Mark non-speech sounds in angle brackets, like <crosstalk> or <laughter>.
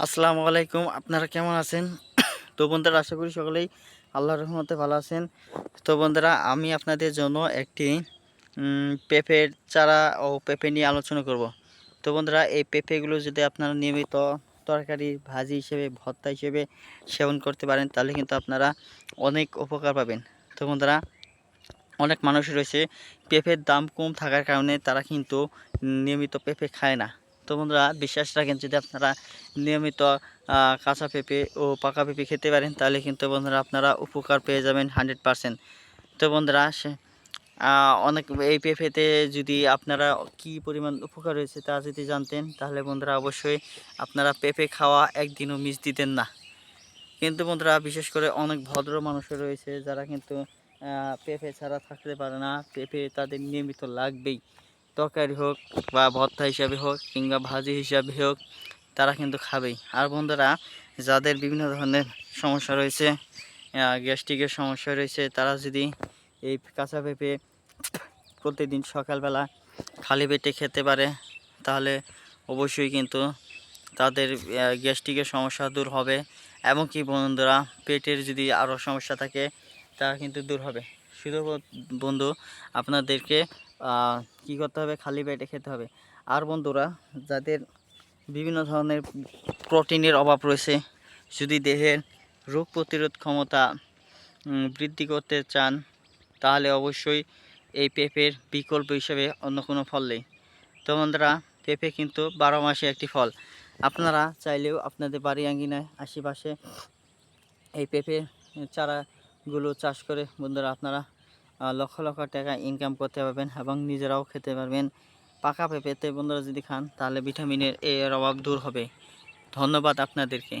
আসসালামু আলাইকুম, আপনারা কেমন আছেন? <coughs> তো বন্ধুরা, আশা করি সকলেই আল্লাহর রহমতে ভালো আছেন। তো বন্ধুরা, আমি আপনাদের জন্য একটি পেঁপের চারা ও পেঁপে নিয়ে আলোচনা করব। তো বন্ধুরা, এই পেঁপেগুলো যদি আপনারা নিয়মিত তরকারি, ভাজি হিসেবে, ভর্তা হিসেবে সেবন করতে পারেন, তাহলে কিন্তু আপনারা অনেক উপকার পাবেন। তো বন্ধুরা, অনেক মানুষ রয়েছে, পেঁপের দাম কম থাকার কারণে তারা কিন্তু নিয়মিত পেঁপে খায় না। তো বন্ধুরা, বিশ্বাস রাখেন, যদি আপনারা নিয়মিত কাঁচা পেঁপে ও পাকা পেঁপে খেতে পারেন, তাহলে কিন্তু বন্ধুরা আপনারা উপকার পেয়ে যাবেন হান্ড্রেড পারসেন্ট। তো বন্ধুরা অনেক এই পেঁপেতে যদি আপনারা কি পরিমাণ উপকার রয়েছে তা যদি জানতেন, তাহলে বন্ধুরা অবশ্যই আপনারা পেঁপে খাওয়া একদিনও মিস দিতেন না। কিন্তু বন্ধুরা, বিশেষ করে অনেক ভদ্র মানুষও রয়েছে যারা কিন্তু পেঁপে ছাড়া থাকতে পারে না, পেঁপে তাদের নিয়মিত লাগবেই। তরকারি হোক বা ভর্তা হিসাবে হোক কিংবা ভাজি হিসাবে হোক, তারা কিন্তু খাবেই। আর বন্ধুরা, যাদের বিভিন্ন ধরনের সমস্যা রয়েছে গ্যাস্ট্রিকের সমস্যা রয়েছে, তারা যদি এই কাঁচা পেঁপে প্রতিদিন সকালবেলা খালি পেটে খেতে পারে, তাহলে অবশ্যই কিন্তু তাদের গ্যাস্ট্রিকের সমস্যা দূর হবে। এবং কি বন্ধুরা, পেটের যদি আরও সমস্যা থাকে তা কিন্তু দূর হবে। শুধু বন্ধু, আপনাদেরকে কি করতে হবে? খালি পেটে খেতে হবে। আর বন্ধুরা, যাদের বিভিন্ন ধরনের প্রোটিনের অভাব রয়েছে, যদি দেহের রোগ প্রতিরোধ ক্ষমতা বৃদ্ধি করতে চান, তাহলে অবশ্যই এই পেঁপের বিকল্প হিসেবে অন্য কোনো ফল নেই। তো বন্ধুরা, পেঁপে কিন্তু বারো মাসে একটি ফল। আপনারা চাইলেও আপনাদের বাড়ি আঙ্গিনায় আশেপাশে এই পেঁপে চারাগুলো চাষ করে বন্ধুরা আপনারা লক্ষ লক্ষ টাকা ইনকাম করতে পারবেন এবং নিজেরাও খেতে পারবেন। পাকা পেঁপেতে বন্ধুরা যদি খান, তাহলে ভিটামিনের এর অভাব দূর হবে। ধন্যবাদ আপনাদেরকে।